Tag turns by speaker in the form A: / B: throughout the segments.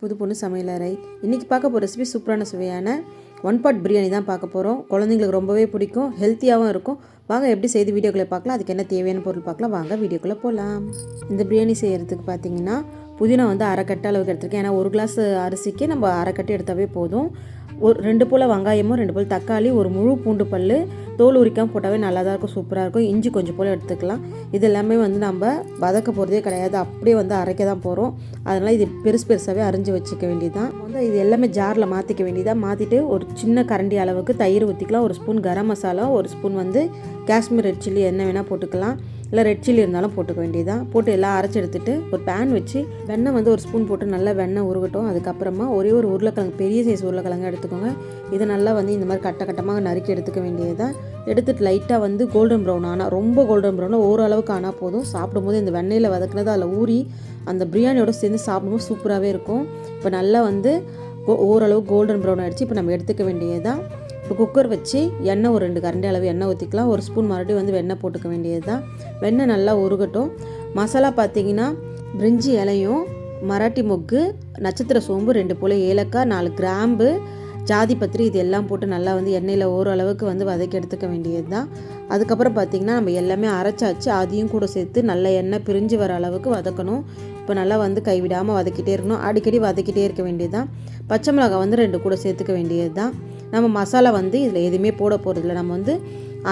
A: புது பொண்ணு சமையலறை இன்றைக்கி பார்க்க போகிற ரெசிபி சூப்பரான சுவையான ஒன் பாட் பிரியாணி தான் பார்க்க போகிறோம் குழந்தைங்களுக்கு ரொம்பவே பிடிக்கும் ஹெல்த்தியாகவும் இருக்கும். வாங்க எப்படி செய்து வீடியோக்குள்ளே பார்க்கலாம். அதுக்கு என்ன தேவையான பொருள் பார்க்கலாம். வாங்க வீடியோக்குள்ளே போகலாம் இந்த பிரியாணி செய்கிறதுக்கு பார்த்தீங்கன்னா புதினா வந்து அரைக்கட்டை அளவுக்கு எடுத்துருக்கேன். ஏன்னா ஒரு கிளாஸ் அரிசிக்கு நம்ம அரைக்கட்டை எடுத்தாவே போதும். ஒரு ரெண்டு போல் வெங்காயமும் ரெண்டு போல் தக்காளி ஒரு முழு பூண்டு பல் தோல் உரிக்காமல் போட்டாவே நல்லா தான் இருக்கும் சூப்பராக இருக்கும். இஞ்சி கொஞ்சம் போல் எடுத்துக்கலாம். இது எல்லாமே வந்து நம்ம வதக்க போகிறதே கிடையாது. அப்படியே வந்து அரைக்க தான் போகிறோம் அதனால் இது பெருசு பெருசாகவே அரிஞ்சு வச்சுக்க வேண்டியதான் வந்து இது எல்லாமே ஜாரில் மாற்றிக்க வேண்டியதாக மாற்றிட்டு ஒரு சின்ன கரண்டி அளவுக்கு தயிர் ஊற்றிக்கலாம் ஒரு ஸ்பூன் கரம் மசாலா ஒரு ஸ்பூன் வந்து காஷ்மீர் ரெட் சில்லி என்ன வேணால் போட்டுக்கலாம். இல்லை ரெட் சில்லி இருந்தாலும் போட்டுக்க வேண்டியதான் போட்டு எல்லாம் அரைச்சி எடுத்துட்டு ஒரு பேன் வச்சு வெண்ணெய் வந்து ஒரு ஸ்பூன் போட்டு நல்லா வெண்ணெய் உருகட்டும். அதுக்கப்புறமா ஒரே ஒரு உருளைக்கிழங்கு பெரிய சைஸ் உருளைக்கிழங்கு எடுத்துக்கோங்க. இதை நல்லா வந்து இந்த மாதிரி கட்ட கட்டமாக நறுக்கி எடுத்துக்க வேண்டியதான் எடுத்துட்டு லைட்டாக வந்து கோல்டன் ப்ரௌன் ஆனால் ரொம்ப கோல்டன் ப்ரௌனாக ஓரளவுக்கு ஆனால் போதும். சாப்பிடும்போது இந்த வெண்ணெயில் வதக்குனது அதில் ஊறி அந்த பிரியாணியோட சேர்ந்து சாப்பிடும்போது சூப்பராகவே இருக்கும். இப்போ நல்லா வந்து ஓ- ஓரளவு கோல்டன் ப்ரௌன் ஆகிடுச்சு இப்போ நம்ம எடுத்துக்க வேண்டியதுதான். இப்போ குக்கர் வச்சு எண்ணெய் ஒரு ரெண்டு கரண்டி அளவு எண்ணெய் ஊற்றிக்கலாம் ஒரு ஸ்பூன் மறுபடியும் வந்து வெண்ணெய் போட்டுக்க வேண்டியது தான் வெண்ணெய் நல்லா உருகட்டும். மசாலா பார்த்தீங்கன்னா பிரிஞ்சி இலையும் மராட்டி மொக்கு நட்சத்திர சோம்பு ரெண்டு போல் ஏலக்காய் நாலு கிராம்பு ஜாதி பத்திரி இது எல்லாம் போட்டு நல்லா வந்து எண்ணெயில் ஓரளவுக்கு வந்து வதக்கி எடுத்துக்க வேண்டியது தான் அதுக்கப்புறம் பார்த்திங்கன்னா நம்ம எல்லாமே அரைச்சாச்சு அதையும் கூட சேர்த்து நல்ல எண்ணெய் பிரிஞ்சு வர அளவுக்கு வதக்கணும். இப்போ நல்லா வந்து கைவிடாமல் வதக்கிட்டே இருக்கணும். அடிக்கடி வதக்கிட்டே இருக்க வேண்டியது தான் பச்சை மிளகாய் வந்து ரெண்டு கூட சேர்த்துக்க வேண்டியது தான் நம்ம மசாலா வந்து இதில் எதுவுமே போட போகிறதில்ல நம்ம வந்து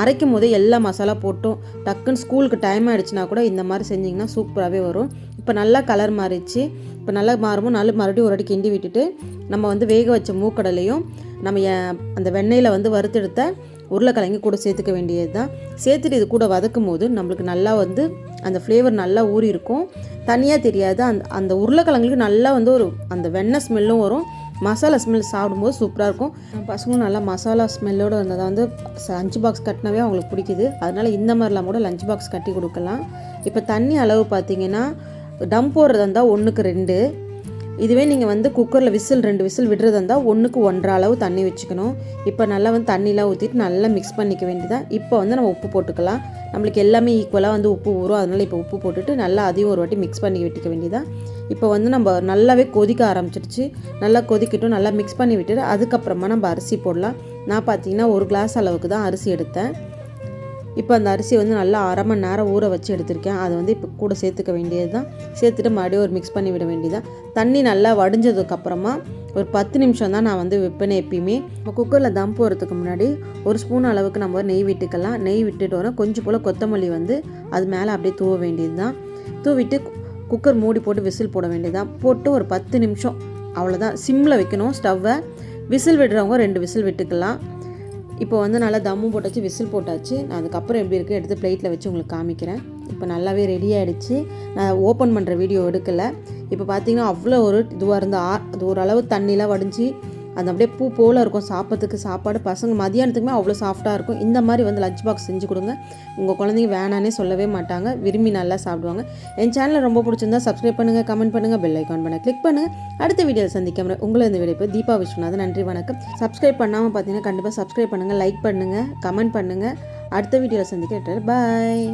A: அரைக்கும் போதே எல்லா மசாலா போட்டோம். டக்குன்னு ஸ்கூலுக்கு டைம் ஆகிடுச்சுனா கூட இந்த மாதிரி செஞ்சிங்கன்னா சூப்பராகவே வரும். இப்போ நல்லா கலர் மாறிடுச்சு. இப்போ நல்லா மாறும் நல்லா மறுபடியும் ஒரு அடி கிண்டி விட்டுட்டு நம்ம வந்து வேக வச்ச மூக்கடலையும் நம்ம அந்த வெண்ணெயில் வந்து வறுத்தெடுத்த உருளைக்கிழங்கு கூட சேர்த்துக்க வேண்டியது தான் சேர்த்துட்டு இது கூட வதக்கும் போது நம்மளுக்கு நல்லா வந்து அந்த ஃப்ளேவர் நல்லா ஊறி இருக்கும் தனியாக தெரியாது. அந்த அந்த உருளைக்கிழங்குக்கு நல்லா வந்து ஒரு அந்த வெண்ணெய் ஸ்மெல்லும் வரும். மசாலா ஸ்மெல் சாப்பிடும்போது சூப்பராக இருக்கும். பசங்களும் நல்லா மசாலா ஸ்மெல்லோடு இருந்ததை வந்து லஞ்ச் பாக்ஸ் கட்டினாவே அவங்களுக்கு பிடிக்குது. அதனால் இந்த மாதிரிலாம் கூட லஞ்ச் பாக்ஸ் கட்டி கொடுக்கலாம். இப்போ தண்ணி அளவு பார்த்தீங்கன்னா டம் போடுறதா இருந்தால் ஒன்றுக்கு ரெண்டு. இதுவே நீங்கள் வந்து குக்கரில் விசில் ரெண்டு விசில் விடுறதா இருந்தால் ஒன்றுக்கு ஒன்றரை அளவு தண்ணி வச்சுக்கணும். இப்போ நல்லா வந்து தண்ணிலாம் ஊற்றிட்டு நல்லா மிக்ஸ் பண்ணிக்க வேண்டியதான் இப்போ வந்து நம்ம உப்பு போட்டுக்கலாம். நம்மளுக்கு எல்லாமே ஈக்குவலாக வந்து உப்பு ஊறும். அதனால் இப்போ உப்பு போட்டுட்டு நல்லா அதையும் ஒரு வாட்டி மிக்ஸ் பண்ணி விட்டுக்க வேண்டியதான் இப்போ வந்து நம்ம நல்லாவே கொதிக்க ஆரம்பிச்சிடுச்சு. நல்லா கொதிக்கட்டும் நல்லா மிக்ஸ் பண்ணி விட்டுட்டு அதுக்கப்புறமா நம்ம அரிசி போடலாம். நான் பார்த்தீங்கன்னா ஒரு கிளாஸ் அளவுக்கு தான் அரிசி எடுத்தேன். இப்போ அந்த அரிசி வந்து நல்லா அரை மணி நேரம் ஊற வச்சு எடுத்திருக்கேன். அதை வந்து இப்போ கூட சேர்த்துக்க வேண்டியது தான் சேர்த்துட்டு மறுபடியும் ஒரு மிக்ஸ் பண்ணி விட வேண்டியதான் தண்ணி நல்லா வடிஞ்சதுக்கப்புறமா ஒரு பத்து நிமிஷம் தான் நான் வந்து விற்பனை எப்பயுமே. நம்ம குக்கரில் தம் போகிறதுக்கு முன்னாடி ஒரு ஸ்பூன் அளவுக்கு நம்ம நெய் விட்டுக்கலாம். நெய் விட்டுட்டோன்னா கொஞ்சம் போல் கொத்தமல்லி வந்து அது மேலே அப்படியே தூவ வேண்டியது தான் தூவிட்டு குக்கர் மூடி போட்டு விசில் போட வேண்டியதுதான். போட்டு ஒரு பத்து நிமிஷம். அவ்வளோதான் சிம்மில் வைக்கணும் ஸ்டவ்வை. விசில் விடுறவங்க ரெண்டு விசில் விட்டுக்கலாம். இப்போ வந்து நல்லா தம்மும் போட்டாச்சு விசில் போட்டாச்சு. நான் அதுக்கப்புறம் எப்படி இருக்குது எடுத்து பிளேட்டில் வச்சு உங்களுக்கு காமிக்கிறேன். இப்போ நல்லாவே ரெடி ஆகிடுச்சு நான் ஓப்பன் பண்ணுற வீடியோ எடுக்கலை. இப்போ பார்த்தீங்கன்னா அவ்வளோ ஒரு இதுவாக இருந்தால் ஆ அது ஓரளவு தண்ணிலாம் வடிஞ்சு அது அப்படியே பூ போல் இருக்கும். சாப்பிட்றதுக்கு சாப்பாடு பசங்க மதியானத்துக்குமே அவ்வளோ சாஃப்டாக இருக்கும். இந்த மாதிரி வந்து லஞ்ச் பாக்ஸ் செஞ்சு கொடுங்க. உங்கள் குழந்தைங்க வேணானே சொல்லவே மாட்டாங்க. விரும்பி நல்லா சாப்பிடுவாங்க. என் சேனலில் ரொம்ப பிடிச்சிருந்தா சப்ஸ்கிரைப் பண்ணுங்கள் கமெண்ட் பண்ணுங்கள் பெல் ஐக்கான் பண்ண கிளிக் பண்ணுங்கள் அடுத்த வீடியோவில் சந்திக்க உங்களை இந்த வீடியோ தீபா விஸ்வநாதன். நன்றி வணக்கம். சப்ஸ்கிரைப் பண்ணாமல் பார்த்தீங்கன்னா கண்டிப்பாக சப்ஸ்கிரைப் பண்ணுங்கள் லைக் பண்ணுங்கள் கமெண்ட் பண்ணுங்கள் அடுத்த வீடியோவில் சந்திக்கிறேன். பாய்